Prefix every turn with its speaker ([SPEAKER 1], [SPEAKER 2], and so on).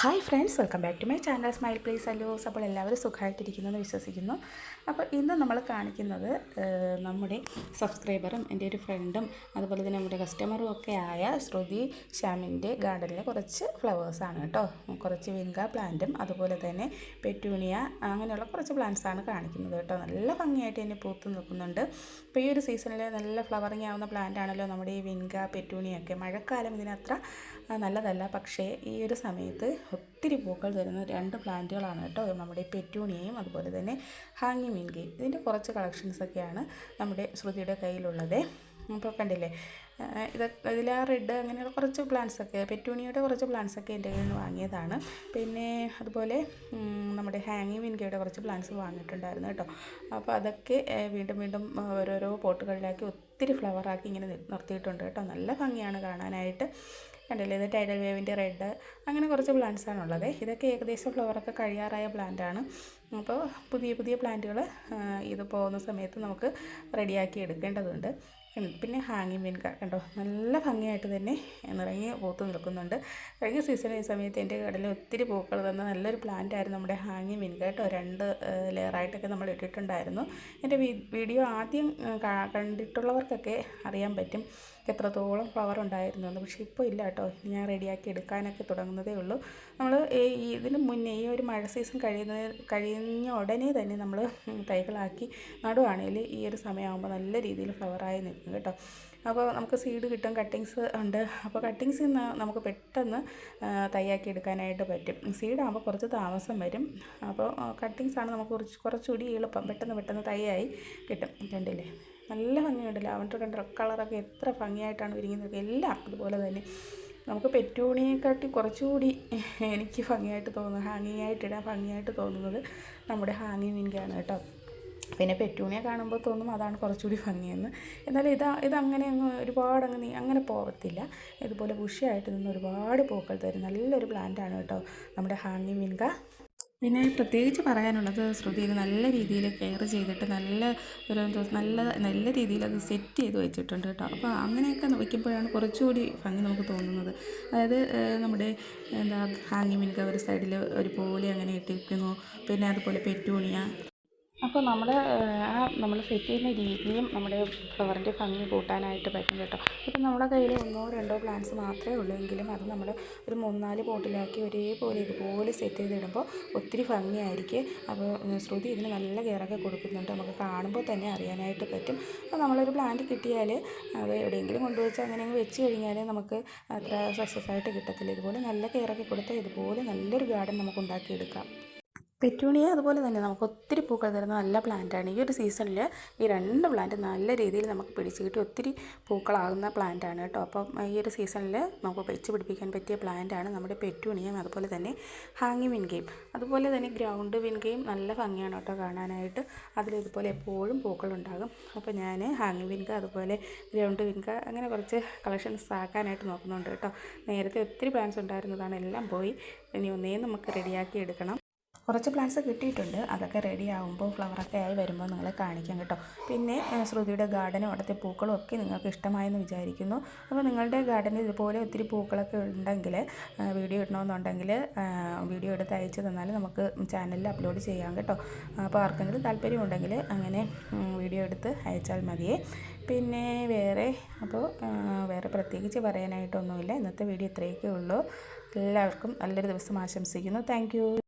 [SPEAKER 1] Hi friends welcome back to my channel smile place അല്ലോസ് അപ്പോൾ എല്ലാവരും സുഖമായിട്ടിരിക്കുന്നു എന്ന് വിശ്വസിക്കുന്നു. അപ്പോൾ ഇന്ന് നമ്മൾ കാണിക്കുന്നത് നമ്മുടെ സബ്സ്ക്രൈബറും എന്റെ ഒരു ഫ്രണ്ടും അതുപോലെ തന്നെ നമ്മുടെ കസ്റ്റമറും ഒക്കെ ആയ ശ്രുതി ശ്യാമിന്റെ ഗാർഡനിലെ കുറച്ച് ഫ്ലവേഴ്സാണ് കേട്ടോ. കുറച്ച് വിങ്ക പ്ലാന്റും അതുപോലെ തന്നെ പെറ്റൂണിയ അങ്ങനെയുള്ള കുറച്ച് പ്ലാന്റ്സാണ് കാണിക്കുന്നത് കേട്ടോ. നല്ല ഭംഗിയായിട്ട് തന്നെ പൂത്ത് നിൽക്കുന്നുണ്ട്. ഇപ്പോൾ ഈ ഒരു സീസണിൽ നല്ല ഫ്ലവറിങ് ആവുന്ന പ്ലാന്റ് ആണല്ലോ നമ്മുടെ ഈ വിങ്ക പെറ്റൂണിയൊക്കെ മഴക്കാലം ഇതിനത്ര നല്ലതല്ല. പക്ഷേ ഈ ഒരു സമയത്ത് ഒത്തിരി പൂക്കൾ തരുന്ന രണ്ട് പ്ലാന്റുകളാണ് കേട്ടോ. നമ്മുടെ പെറ്റൂണിയയും അതുപോലെ തന്നെ ഹാങ്ങി മീൻകയും ഇതിന്റെ കുറച്ച് കളക്ഷൻസൊക്കെയാണ് നമ്മുടെ ശ്രുതിയുടെ കയ്യിലുള്ളത്. അപ്പോൾ കണ്ടില്ലേ? ഇത് ഇതിൽ ആ റെഡ് അങ്ങനെയുള്ള കുറച്ച് പ്ലാന്റ്സൊക്കെ പെറ്റൂണിയുടെ കുറച്ച് പ്ലാന്റ്സൊക്കെ എന്റെ കയ്യിൽ നിന്ന് വാങ്ങിയതാണ്. പിന്നെ അതുപോലെ നമ്മുടെ ഹാങ്ങി മിൻകയുടെ കുറച്ച് പ്ലാന്റ്സ് വാങ്ങിയിട്ടുണ്ടായിരുന്നു കേട്ടോ. അപ്പോൾ അതൊക്കെ വീണ്ടും വീണ്ടും ഓരോരോ പോട്ടുകളിലാക്കി ഒത്തിരി ഫ്ലവറാക്കി ഇങ്ങനെ നിർത്തിയിട്ടുണ്ട് കേട്ടോ. നല്ല ഭംഗിയാണ് കാണാനായിട്ട്. കണ്ടില്ലേ? ഇത് ടൈഡൽ വേവിന്റെ റെഡ് അങ്ങനെ കുറച്ച് പ്ലാന്റ്സാണ് ഉള്ളത്. ഇതൊക്കെ ഏകദേശം ഫ്ലവറൊക്കെ കഴിയാറായ പ്ലാന്റ് ആണ്. അപ്പോൾ പുതിയ പുതിയ പ്ലാന്റുകൾ ഇത് പോകുന്ന സമയത്ത് നമുക്ക് റെഡിയാക്കി എടുക്കേണ്ടതുണ്ട്. പിന്നെ ഹാങ്ങി മീൻക കണ്ടോ? നല്ല ഭംഗിയായിട്ട് തന്നെ നിറങ്ങി പൂത്ത് നിൽക്കുന്നുണ്ട്. കഴിഞ്ഞ സീസൺ ഈ സമയത്ത് എന്റെ കടലിൽ ഒത്തിരി പൂക്കൾ തന്ന നല്ലൊരു പ്ലാന്റ് ആയിരുന്നു നമ്മുടെ ഹാങ്ങി മീൻക കേട്ടോ. രണ്ട് ലെയറായിട്ടൊക്കെ നമ്മൾ ഇട്ടിട്ടുണ്ടായിരുന്നു. എന്റെ വീഡിയോ ആദ്യം കണ്ടിട്ടുള്ളവർക്കൊക്കെ അറിയാൻ പറ്റും എത്രത്തോളം ഫ്ലവർ ഉണ്ടായിരുന്നു എന്ന്. പക്ഷേ ഇപ്പോൾ ഇല്ല കേട്ടോ. ഞാൻ റെഡിയാക്കി എടുക്കാനൊക്കെ തുടങ്ങുന്നതേ ഉള്ളൂ. നമ്മൾ ഇതിന് മുന്നേ ഈ ഒരു മഴ സീസൺ കഴിയുന്ന കഴിഞ്ഞ ഉടനെ തന്നെ നമ്മൾ തൈകളാക്കി നടുവാണെങ്കിൽ ഈ ഒരു സമയമാകുമ്പോൾ നല്ല രീതിയിൽ ഫ്ലവറായി നിൽക്കും. കേട്ടോ. അപ്പോൾ നമുക്ക് സീഡ് കിട്ടും കട്ടിങ്സ് ഉണ്ട്. അപ്പോൾ കട്ടിങ്സ് നിന്ന് നമുക്ക് പെട്ടെന്ന് തയ്യാക്കി എടുക്കാനായിട്ട് പറ്റും. സീഡാകുമ്പോൾ കുറച്ച് താമസം വരും. അപ്പോൾ കട്ടിങ്സ് ആണ് നമുക്ക് കുറച്ച് കുറച്ചുകൂടി എളുപ്പം. പെട്ടെന്ന് പെട്ടെന്ന് തയ്യായി കിട്ടും. കണ്ടില്ലേ? നല്ല ഭംഗിയുണ്ട്. ലാവൻഡർ കണ്ട? കളറൊക്കെ എത്ര ഭംഗിയായിട്ടാണ് വിരിങ്ങുന്നത് എല്ലാം അതുപോലെ തന്നെ. നമുക്ക് പെറ്റൂണിയെക്കാട്ടി കുറച്ചുകൂടി എനിക്ക് ഭംഗിയായിട്ട് തോന്നുന്നത് ഹാങ്ങിങ് ആയിട്ടിടാൻ ഭംഗിയായിട്ട് തോന്നുന്നത് നമ്മുടെ ഹാങ്ങിങ് മീൻകയാണ് കേട്ടോ. പിന്നെ പെറ്റൂണിയെ കാണുമ്പോൾ തോന്നും അതാണ് കുറച്ചുകൂടി ഭംഗിയെന്ന്. എന്നാലും ഇത് ഇതങ്ങനെ അങ്ങ് ഒരുപാട് അങ്ങ് നീ അങ്ങനെ പോകത്തില്ല ഇതുപോലെ ബുഷിയായിട്ട് നിന്ന് ഒരുപാട് പൂക്കൾ തരും. നല്ലൊരു പ്ലാന്റ് ആണ് കേട്ടോ നമ്മുടെ ഹാങ്ങി മിൻക പിന്നെ പ്രത്യേകിച്ച് പറയാനുള്ളത് ശ്രുതി ഇത് നല്ല രീതിയിൽ കെയർ ചെയ്തിട്ട് നല്ല ഒരു നല്ല നല്ല രീതിയിൽ അത് സെറ്റ് ചെയ്ത് വെച്ചിട്ടുണ്ട് കേട്ടോ. അപ്പോൾ അങ്ങനെയൊക്കെ വയ്ക്കുമ്പോഴാണ് കുറച്ചുകൂടി ഭംഗി നമുക്ക് തോന്നുന്നത്. അതായത് നമ്മുടെ എന്താ ഹാങ്ങി മിൻക ഒരു സൈഡിൽ ഒരു ഒരുപോലെ അങ്ങനെ ഇട്ടിരിക്കുന്നു. പിന്നെ അതുപോലെ പെറ്റൂണിയ. അപ്പോൾ നമ്മൾ ആ നമ്മൾ സെറ്റ് ചെയ്യുന്ന രീതിയും നമ്മുടെ ഫ്ലവറിന്റെ ഭംഗി കൂട്ടാനായിട്ട് പറ്റും കേട്ടോ. ഇപ്പം നമ്മുടെ കയ്യിൽ ഒന്നോ രണ്ടോ പ്ലാന്റ്സ് മാത്രമേ ഉള്ളൂ എങ്കിലും അത് നമ്മൾ ഒരു മൂന്നാൽ പോട്ടിലാക്കി ഒരേപോലെ ഇതുപോലെ സെറ്റ് ചെയ്തിടുമ്പോൾ ഒത്തിരി ഭംഗിയായിരിക്കും. അപ്പോൾ ശ്രുതി ഇതിന് നല്ല കെയറൊക്കെ കൊടുക്കുന്നുണ്ട്. നമുക്ക് കാണുമ്പോൾ തന്നെ അറിയാനായിട്ട് പറ്റും. അപ്പോൾ നമ്മളൊരു പ്ലാന്റ് കിട്ടിയാൽ അത് എവിടെയെങ്കിലും കൊണ്ടുവച്ച് അങ്ങനെ അങ്ങ് വെച്ച് കഴിഞ്ഞാൽ നമുക്ക് അത്ര സക്സസ് ആയിട്ട് കിട്ടത്തില്ല. ഇതുപോലെ നല്ല കെയറൊക്കെ കൊടുത്താൽ ഇതുപോലെ നല്ലൊരു ഗാർഡൻ നമുക്ക് ഉണ്ടാക്കിയെടുക്കാം. പെറ്റൂണിയ അതുപോലെ തന്നെ നമുക്ക് ഒത്തിരി പൂക്കൾ തരുന്ന നല്ല പ്ലാന്റാണ് ഈ ഒരു സീസണിൽ ഈ രണ്ട് പ്ലാന്റ് നല്ല രീതിയിൽ നമുക്ക് പിടിച്ച് കിട്ടി ഒത്തിരി പൂക്കളാകുന്ന പ്ലാന്റാണ് കേട്ടോ. അപ്പം ഈ ഒരു സീസണിൽ നമുക്ക് വെച്ച് പിടിപ്പിക്കാൻ പറ്റിയ പ്ലാന്റാണ് നമ്മുടെ പെറ്റൂണിയം അതുപോലെ തന്നെ ഹാങ്ങി വിൻകയും അതുപോലെ തന്നെ ഗ്രൗണ്ട് വിൻകയും നല്ല ഭംഗിയാണ് കേട്ടോ കാണാനായിട്ട്. അതിൽ ഇതുപോലെ എപ്പോഴും പൂക്കളുണ്ടാകും അപ്പോൾ ഞാൻ ഹാങ്ങി വിൻക അതുപോലെ ഗ്രൗണ്ട് വിൻക അങ്ങനെ കുറച്ച് കളക്ഷൻസ് ആക്കാനായിട്ട് നോക്കുന്നുണ്ട് കേട്ടോ. നേരത്തെ ഒത്തിരി പ്ലാന്റ്സ് ഉണ്ടായിരുന്നതാണ്. എല്ലാം പോയി. ഇനി ഒന്നേ നമുക്ക് റെഡിയാക്കി എടുക്കണം. കുറച്ച് പ്ലാന്റ്സ് കിട്ടിയിട്ടുണ്ട്. അതൊക്കെ റെഡി ആകുമ്പോൾ ഫ്ലവറൊക്കെ ആയി വരുമ്പോൾ നിങ്ങളെ കാണിക്കാം കേട്ടോ. പിന്നെ ശ്രുതിയുടെ ഗാർഡനും അവിടുത്തെ പൂക്കളും ഒക്കെ നിങ്ങൾക്ക് ഇഷ്ടമായെന്ന് വിചാരിക്കുന്നു. അപ്പോൾ നിങ്ങളുടെ ഗാർഡനിൽ ഇതുപോലെ ഒത്തിരി പൂക്കളൊക്കെ ഉണ്ടെങ്കിൽ വീഡിയോ ഇടണമെന്നുണ്ടെങ്കിൽ വീഡിയോ എടുത്ത് അയച്ചു തന്നാൽ നമുക്ക് ചാനലിൽ അപ്ലോഡ് ചെയ്യാം കേട്ടോ. അപ്പോൾ ആർക്കെങ്കിലും താല്പര്യമുണ്ടെങ്കിൽ അങ്ങനെ വീഡിയോ എടുത്ത് അയച്ചാൽ മതിയേ. പിന്നെ വേറെ അപ്പോൾ വേറെ പ്രത്യേകിച്ച് പറയാനായിട്ടൊന്നുമില്ല. ഇന്നത്തെ വീഡിയോ ഇത്രയൊക്കെ ഉള്ളൂ. എല്ലാവർക്കും നല്ലൊരു ദിവസം ആശംസിക്കുന്നു. താങ്ക്